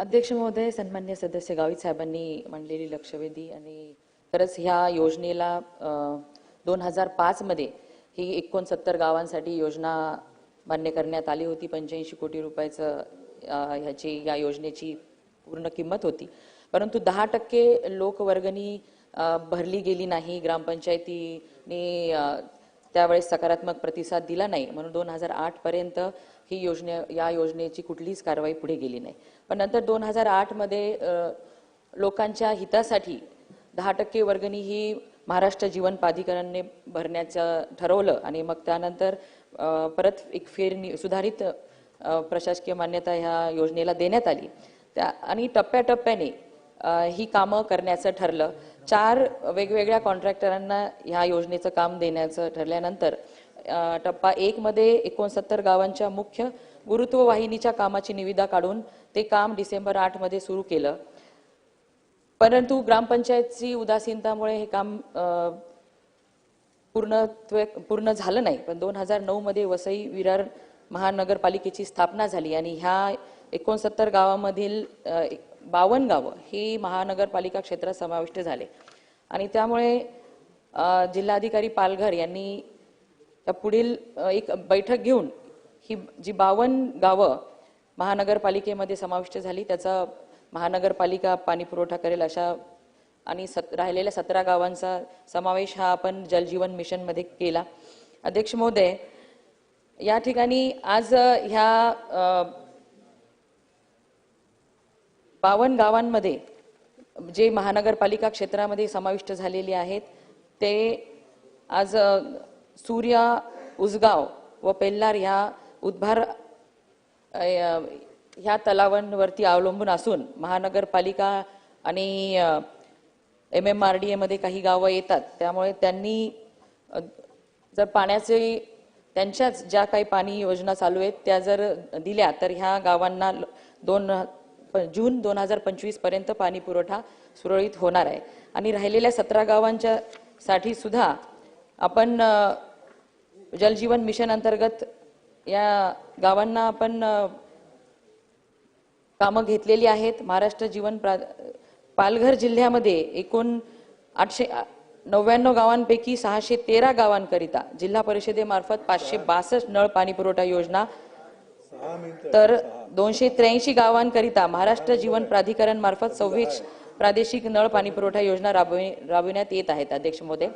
अध्यक्ष महोदय सन्मान्य सदस्य गावित साहेबांनी मांडलेली लक्षवेधी आणि खरंच ह्या योजनेला दोन हजार पाचमध्ये ही एकोणसत्तर गावांसाठी योजना मान्य करण्यात आली होती. पंच्याऐंशी कोटी रुपयाचं ह्याची या योजनेची पूर्ण किंमत होती. परंतु दहा टक्के लोकवर्गणी भरली गेली नाही. ग्रामपंचायतीने त्यावेळेस सकारात्मक प्रतिसाद दिला नाही. म्हणून दोन हजार आठपर्यंत ही योजने या योजनेची कुठलीच कारवाई पुढे गेली नाही. पण नंतर दोन हजार आठमध्ये लोकांच्या हितासाठी दहा टक्के वर्गणी ही महाराष्ट्र जीवन प्राधिकरणाने भरण्याचं ठरवलं आणि मग त्यानंतर परत एक फेरनी सुधारित प्रशासकीय मान्यता ह्या योजनेला देण्यात आली. त्या आणि टप्प्याटप्प्याने ही कामं करण्याचं ठरलं. चार वेगवेगळ्या कॉन्ट्रॅक्टरांना ह्या योजनेचं काम देण्याचं ठरल्यानंतर टप्पा एक मध्ये एकोणसत्तर गावांच्या मुख्य गुरुत्व वाहिनीच्या कामाची निविदा काढून ते काम डिसेंबर आठमध्ये सुरू केलं. परंतु ग्रामपंचायतची उदासीनतामुळे हे काम पूर्णत्वे पूर्ण पूर्ण झालं नाही. पण दोन हजार नऊ मध्ये वसई विरार महानगरपालिकेची स्थापना झाली आणि ह्या एकोणसत्तर गावामधील बावन्न गावं ही महानगरपालिका क्षेत्रात समाविष्ट झाले. आणि त्यामुळे जिल्हाधिकारी पालघर यांनी त्या पुढील एक बैठक घेऊन ही जी बावन्न गावं महानगरपालिकेमध्ये समाविष्ट झाली त्याचा महानगरपालिका पाणी पुरवठा करेल अशा आणि सत राहिलेल्या सतरा गावांचा समावेश हा आपण जलजीवन मिशनमध्ये केला. अध्यक्ष महोदय या ठिकाणी आज ह्या बावन बावन्न गावांमध्ये जे महानगरपालिका क्षेत्रामध्ये समाविष्ट झालेले आहेत ते आज सूर्या उजगाव व पेल्लार ह्या उद्भार ह्या तलावांवरती अवलंबून असून महानगरपालिका आणि एम एम आर डी एमध्ये काही गावं येतात. त्यामुळे त्यांनी जर पाण्याचे त्यांच्याच ज्या काही पाणी योजना चालू आहेत त्या जर दिल्या तर ह्या गावांना ल- दोन प- जून दोन हजार पंचवीसपर्यंत पाणी पुरवठा सुरळीत होणार आहे. आणि राहिलेल्या सतरा गावांच्या साठी सुद्धा आपण जलजीवन मिशन अंतर्गत या गावांना आपण कामं घेतलेली आहेत. महाराष्ट्र जीवन प्रा पालघर जिल्ह्यामध्ये एकूण आठशे नव्याण्णव गावांपैकी सहाशे तेरा गावांकरिता जिल्हा परिषदेमार्फत पाचशे बासष्ट नळ पाणी पुरवठा योजना तर दोनशे त्र्याऐंशी गावांकरिता महाराष्ट्र जीवन प्राधिकरण मार्फत सव्वीस प्रादेशिक नळ पाणी पुरवठा योजना राबवि राबविण्यात येत आहेत. अध्यक्ष महोदय